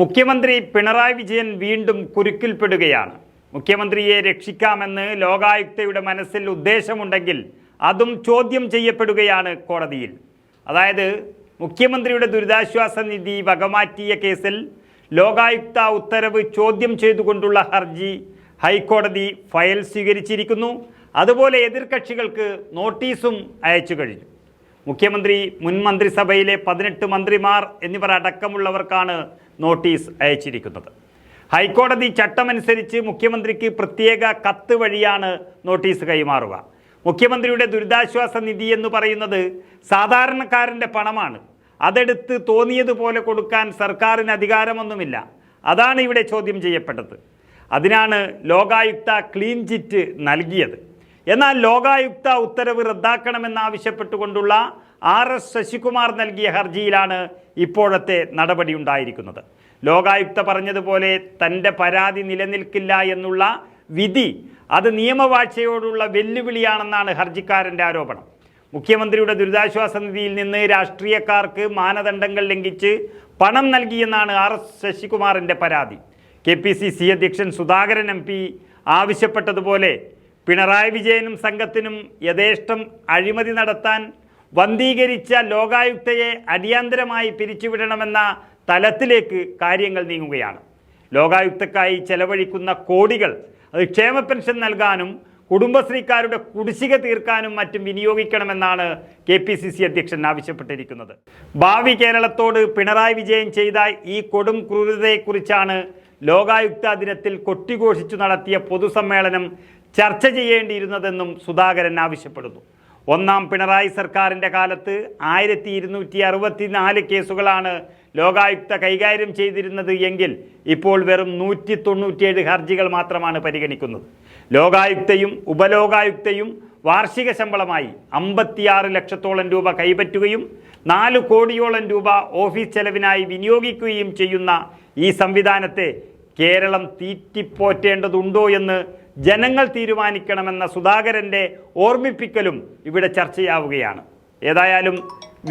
മുഖ്യമന്ത്രി പിണറായി വിജയൻ വീണ്ടും കുരുക്കിൽപ്പെടുകയാണ്. മുഖ്യമന്ത്രിയെ രക്ഷിക്കാമെന്ന് ലോകായുക്തയുടെ മനസ്സിൽ ഉദ്ദേശമുണ്ടെങ്കിൽ അതും ചോദ്യം ചെയ്യപ്പെടുകയാണ് കോടതിയിൽ. അതായത് മുഖ്യമന്ത്രിയുടെ ദുരിതാശ്വാസ നിധി വകമാറ്റിയ കേസിൽ ലോകായുക്ത ഉത്തരവ് ചോദ്യം ചെയ്തുകൊണ്ടുള്ള ഹർജി ഹൈക്കോടതി ഫയൽ സ്വീകരിച്ചിരിക്കുന്നു. അതുപോലെ എതിർകക്ഷികൾക്ക് നോട്ടീസും അയച്ചു കഴിഞ്ഞു. മുഖ്യമന്ത്രി മുൻ മന്ത്രിസഭയിലെ പതിനെട്ട് മന്ത്രിമാർ എന്നിവർ അടക്കമുള്ളവർക്കാണ് നോട്ടീസ് അയച്ചിരിക്കുന്നത്. ഹൈക്കോടതി ചട്ടമനുസരിച്ച് മുഖ്യമന്ത്രിക്ക് പ്രത്യേക കത്ത് വഴിയാണ് നോട്ടീസ് കൈമാറുക. മുഖ്യമന്ത്രിയുടെ ദുരിതാശ്വാസ നിധി എന്ന് പറയുന്നത് സാധാരണക്കാരന്റെ പണമാണ്. അതെടുത്ത് തോന്നിയതുപോലെ കൊടുക്കാൻ സർക്കാരിന് അധികാരമൊന്നുമില്ല. അതാണ് ഇവിടെ ചോദ്യം ചെയ്യപ്പെട്ടത്. അതിനാണ് ലോകായുക്ത ക്ലീൻ ചിറ്റ് നൽകിയത്. എന്നാൽ ലോകായുക്ത ഉത്തരവ് റദ്ദാക്കണമെന്നാവശ്യപ്പെട്ടുകൊണ്ടുള്ള ആർ എസ് ശശികുമാർ നൽകിയ ഹർജിയിലാണ് ഇപ്പോഴത്തെ നടപടി ഉണ്ടായിരിക്കുന്നത് ലോകായുക്ത പറഞ്ഞതുപോലെ തന്റെ പരാതി നിലനിൽക്കില്ല എന്നുള്ള വിധി അത് നിയമവാഴ്ചയോടുള്ള വെല്ലുവിളിയാണെന്നാണ് ഹർജിക്കാരന്റെ ആരോപണം. മുഖ്യമന്ത്രിയുടെ ദുരിതാശ്വാസ നിധിയിൽ നിന്ന് രാഷ്ട്രീയക്കാർക്ക് മാനദണ്ഡങ്ങൾ ലംഘിച്ച് പണം നൽകിയെന്നാണ് ആർ എസ് ശശികുമാറിന്റെ പരാതി. കെ പി സി സി അധ്യക്ഷൻ സുധാകരൻ എം പി ആവശ്യപ്പെട്ടതുപോലെ പിണറായി വിജയനും സംഘത്തിനും യഥേഷ്ടം അഴിമതി നടത്താൻ വന്ധീകരിച്ച ലോകായുക്തയെ അടിയന്തരമായി പിരിച്ചുവിടണമെന്ന തലത്തിലേക്ക് കാര്യങ്ങൾ നീങ്ങുകയാണ്. ലോകായുക്തക്കായി ചെലവഴിക്കുന്ന കോടികൾ അത് ക്ഷേമ പെൻഷൻ നൽകാനും കുടുംബശ്രീക്കാരുടെ കുടിശ്ശിക തീർക്കാനും മറ്റും വിനിയോഗിക്കണമെന്നാണ് കെ പി സി സി അധ്യക്ഷൻ ആവശ്യപ്പെട്ടിരിക്കുന്നത്. ഭാവി കേരളത്തോട് പിണറായി വിജയൻ ചെയ്ത ഈ കൊടും ക്രൂരതയെക്കുറിച്ചാണ് ലോകായുക്ത ദിനത്തിൽ കൊട്ടിഘോഷിച്ചു നടത്തിയ പൊതുസമ്മേളനം ചർച്ച ചെയ്യേണ്ടിയിരുന്നതെന്നും സുധാകരൻ ആവശ്യപ്പെടുന്നു. ഒന്നാം പിണറായി സർക്കാരിന്റെ കാലത്ത് ആയിരത്തി ഇരുന്നൂറ്റി അറുപത്തി നാല് കേസുകളാണ് ലോകായുക്ത കൈകാര്യം ചെയ്തിരുന്നത് എങ്കിൽ ഇപ്പോൾ വെറും നൂറ്റി തൊണ്ണൂറ്റിയേഴ് ഹർജികൾ മാത്രമാണ് പരിഗണിക്കുന്നത്. ലോകായുക്തയും ഉപലോകായുക്തയും വാർഷിക ശമ്പളമായി അമ്പത്തിയാറ് ലക്ഷത്തോളം രൂപ കൈപ്പറ്റുകയും നാല് കോടിയോളം രൂപ ഓഫീസ് ചെലവിനായി വിനിയോഗിക്കുകയും ചെയ്യുന്ന ഈ സംവിധാനത്തെ കേരളം തീറ്റിപ്പോറ്റേണ്ടതുണ്ടോ എന്ന് ജനങ്ങൾ തീരുമാനിക്കണമെന്ന സുധാകരന്റെ ഓർമ്മിപ്പിക്കലും ഇവിടെ ചർച്ചയാവുകയാണ്. ഏതായാലും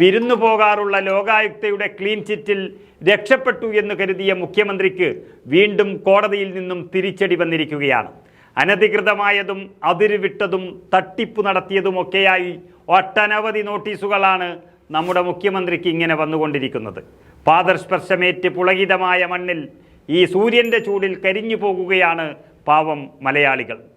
വിരുന്നു പോകാറുള്ള ലോകായുക്തയുടെ ക്ലീൻ ചിറ്റിൽ രക്ഷപ്പെട്ടു എന്ന് കരുതിയ മുഖ്യമന്ത്രിക്ക് വീണ്ടും കോടതിയിൽ നിന്നും തിരിച്ചടി വന്നിരിക്കുകയാണ്. അനധികൃതമായതും അതിരുവിട്ടതും തട്ടിപ്പ് നടത്തിയതുമൊക്കെയായി ഒട്ടനവധി നോട്ടീസുകളാണ് നമ്മുടെ മുഖ്യമന്ത്രിക്ക് ഇങ്ങനെ വന്നുകൊണ്ടിരിക്കുന്നത്. പാദസ്പർശമേറ്റ് പുളകിതമായ മണ്ണിൽ ഈ സൂര്യന്റെ ചൂടിൽ കരിഞ്ഞു പോകുകയാണ് பாவம் மலையாளிகள்.